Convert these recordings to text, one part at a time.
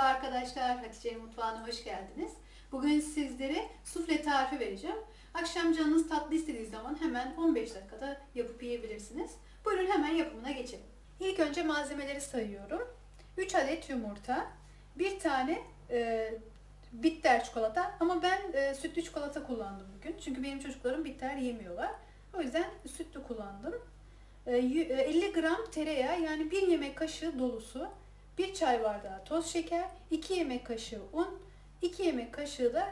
Merhaba arkadaşlar, Hatice Mutfağı'na hoş geldiniz. Bugün sizlere sufle tarifi vereceğim. Akşam canınız tatlı istediği zaman hemen 15 dakikada yapıp yiyebilirsiniz. Buyurun hemen yapımına geçelim. İlk önce malzemeleri sayıyorum. 3 adet yumurta, 1 tane e, bitter çikolata ama ben e, sütlü çikolata kullandım bugün. Çünkü benim çocuklarım bitter yemiyorlar. O yüzden sütlü kullandım. E, y- e, 50 gram tereyağı yani 1 yemek kaşığı dolusu, 1 çay bardağı toz şeker, 2 yemek kaşığı un, 2 yemek kaşığı da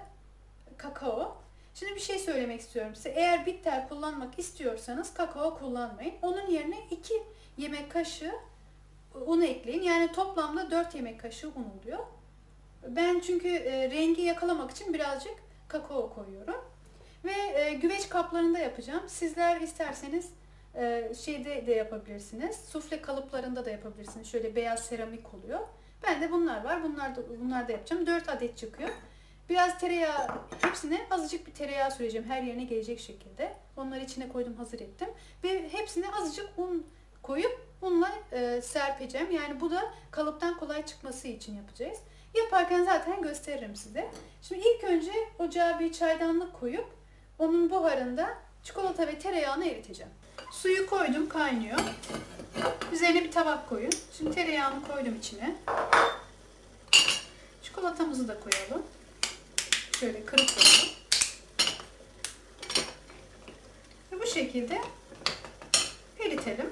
kakao. Şimdi bir şey söylemek istiyorum size. Eğer bitter kullanmak istiyorsanız kakao kullanmayın. Onun yerine 2 yemek kaşığı un ekleyin. Yani toplamda 4 yemek kaşığı un oluyor. Ben çünkü e, rengi yakalamak için birazcık kakao koyuyorum. Ve e, güveç kaplarında yapacağım. Sizler isterseniz e, şeyde de yapabilirsiniz. Sufle kalıplarında da yapabilirsiniz. Şöyle beyaz seramik oluyor. Ben de bunlar var. Bunlar da, bunlar da yapacağım. 4 adet çıkıyor. Biraz tereyağı, hepsine azıcık bir tereyağı süreceğim. Her yerine gelecek şekilde. Onları içine koydum, hazır ettim. Ve hepsine azıcık un koyup unla e, serpeceğim. Yani bu da kalıptan kolay çıkması için yapacağız. Yaparken zaten gösteririm size. Şimdi ilk önce ocağa bir çaydanlık koyup onun buharında çikolata ve tereyağını eriteceğim. Suyu koydum kaynıyor. Üzerine bir tabak koyun. Şimdi tereyağını koydum içine. Çikolatamızı da koyalım. Şöyle kırıp koyalım. Ve bu şekilde eritelim.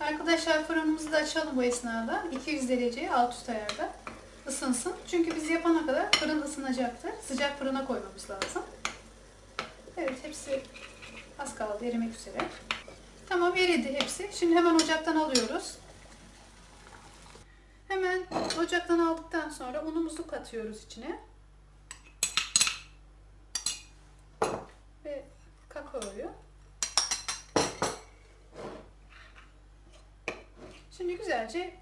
Arkadaşlar fırınımızı da açalım bu esnada. 200 dereceye alt üst ayarda ısınsın. Çünkü biz yapana kadar fırın ısınacaktır. Sıcak fırına koymamız lazım. Evet hepsi az kaldı erimek üzere. Tamam eridi hepsi. Şimdi hemen ocaktan alıyoruz. Hemen ocaktan aldıktan sonra unumuzu katıyoruz içine. Ve kakaoyu. Şimdi güzelce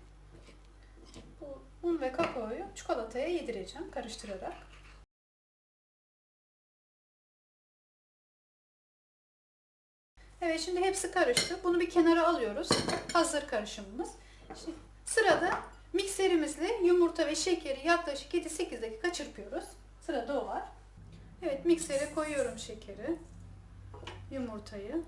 bu un ve kakaoyu çikolataya yedireceğim karıştırarak. Evet şimdi hepsi karıştı. Bunu bir kenara alıyoruz. Hazır karışımımız. Şimdi sırada mikserimizle yumurta ve şekeri yaklaşık 7-8 dakika çırpıyoruz. Sırada o var. Evet miksere koyuyorum şekeri, yumurtayı.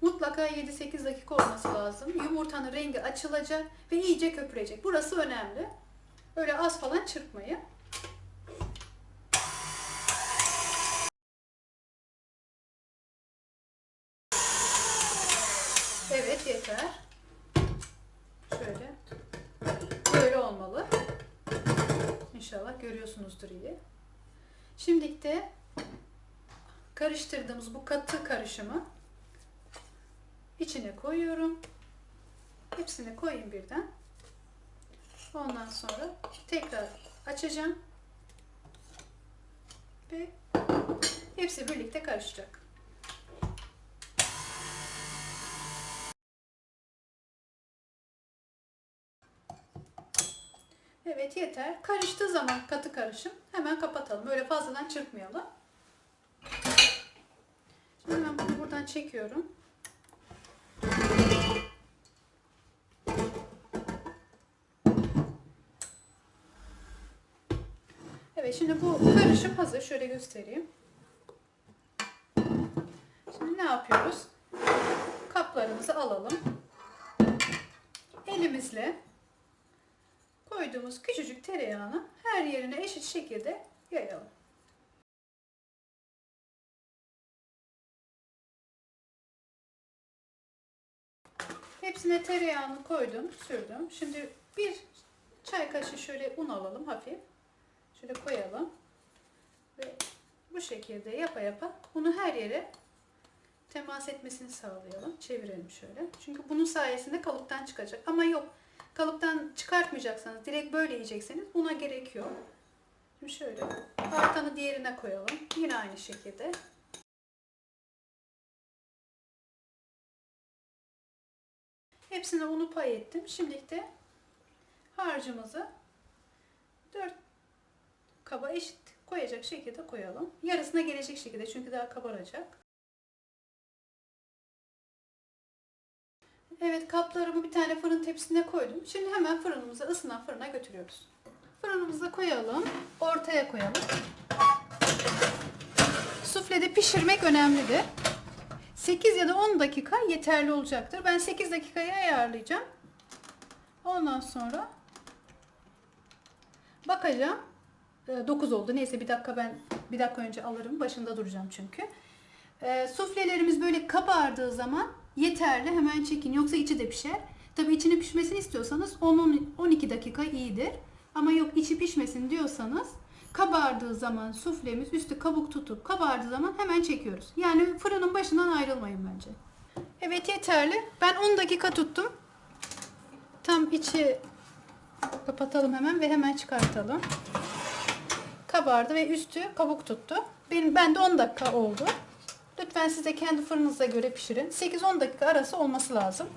Mutlaka 7-8 dakika olması lazım. Yumurtanın rengi açılacak ve iyice köpürecek. Burası önemli. Öyle az falan çırpmayın. Yeter. Şöyle. Böyle olmalı. İnşallah görüyorsunuzdur iyi. Şimdi de karıştırdığımız bu katı karışımı içine koyuyorum. Hepsini koyayım birden. Ondan sonra tekrar açacağım. Ve hepsi birlikte karışacak. Evet yeter. Karıştığı zaman katı karışım hemen kapatalım. Öyle fazladan çırpmayalım. Şimdi hemen bunu buradan çekiyorum. Evet şimdi bu karışım hazır. Şöyle göstereyim. Şimdi ne yapıyoruz? Kaplarımızı alalım. Elimizle koyduğumuz küçücük tereyağını her yerine eşit şekilde yayalım. Hepsine tereyağını koydum, sürdüm. Şimdi bir çay kaşığı şöyle un alalım hafif. Şöyle koyalım. Ve bu şekilde yapa yapa bunu her yere temas etmesini sağlayalım. Çevirelim şöyle. Çünkü bunun sayesinde kalıptan çıkacak. Ama yok kalıptan çıkartmayacaksanız direkt böyle yiyecekseniz buna gerek yok. Şimdi şöyle artanı diğerine koyalım. Yine aynı şekilde. Hepsine unu pay ettim. Şimdi de harcımızı 4 kaba eşit koyacak şekilde koyalım. Yarısına gelecek şekilde çünkü daha kabaracak. Evet kaplarımı bir tane fırın tepsisine koydum. Şimdi hemen fırınımıza ısınan fırına götürüyoruz. Fırınımıza koyalım. Ortaya koyalım. Suflede pişirmek önemlidir. 8 ya da 10 dakika yeterli olacaktır. Ben 8 dakikayı ayarlayacağım. Ondan sonra bakacağım. 9 oldu. Neyse bir dakika ben bir dakika önce alırım. Başında duracağım çünkü. E, suflelerimiz böyle kabardığı zaman yeterli. Hemen çekin. Yoksa içi de pişer. Tabii içinin pişmesini istiyorsanız 10-12 dakika iyidir. Ama yok içi pişmesin diyorsanız kabardığı zaman suflemiz üstü kabuk tutup kabardığı zaman hemen çekiyoruz. Yani fırının başından ayrılmayın bence. Evet yeterli. Ben 10 dakika tuttum. Tam içi kapatalım hemen ve hemen çıkartalım. Kabardı ve üstü kabuk tuttu. Benim ben de 10 dakika oldu. Lütfen siz kendi fırınıza göre pişirin. 8-10 dakika arası olması lazım.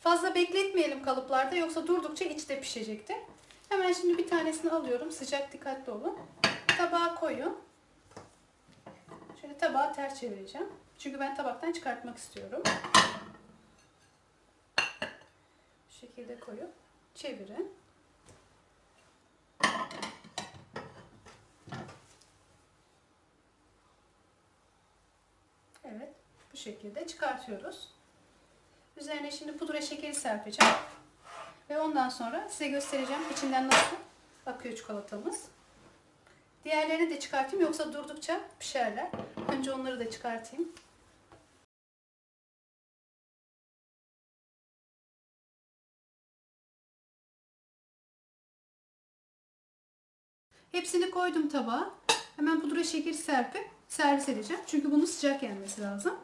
Fazla bekletmeyelim kalıplarda yoksa durdukça içte pişecektir. Hemen şimdi bir tanesini alıyorum. Sıcak dikkatli olun. Tabağa koyun. Şöyle tabağı ters çevireceğim. Çünkü ben tabaktan çıkartmak istiyorum. Bu şekilde koyup çevirin. Evet. Bu şekilde çıkartıyoruz. Üzerine şimdi pudra şekeri serpeceğim. Ve ondan sonra size göstereceğim içinden nasıl akıyor çikolatamız. Diğerlerini de çıkartayım yoksa durdukça pişerler. Önce onları da çıkartayım. Hepsini koydum tabağa. Hemen pudra şekeri serpip servis edeceğim. Çünkü bunu sıcak yenmesi lazım.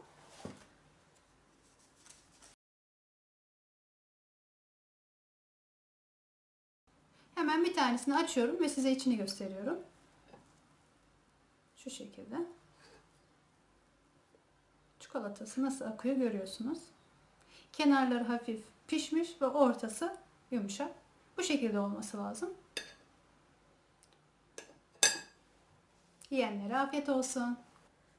Hemen bir tanesini açıyorum ve size içini gösteriyorum. Şu şekilde. Çikolatası nasıl akıyor görüyorsunuz. Kenarları hafif pişmiş ve ortası yumuşak. Bu şekilde olması lazım. Yiyenlere afiyet olsun.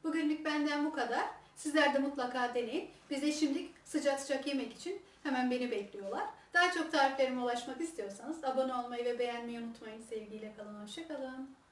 Bugünlük benden bu kadar. Sizler de mutlaka deneyin. Bize şimdilik sıcak sıcak yemek için hemen beni bekliyorlar. Daha çok tariflerime ulaşmak istiyorsanız abone olmayı ve beğenmeyi unutmayın. Sevgiyle kalın, hoşça kalın.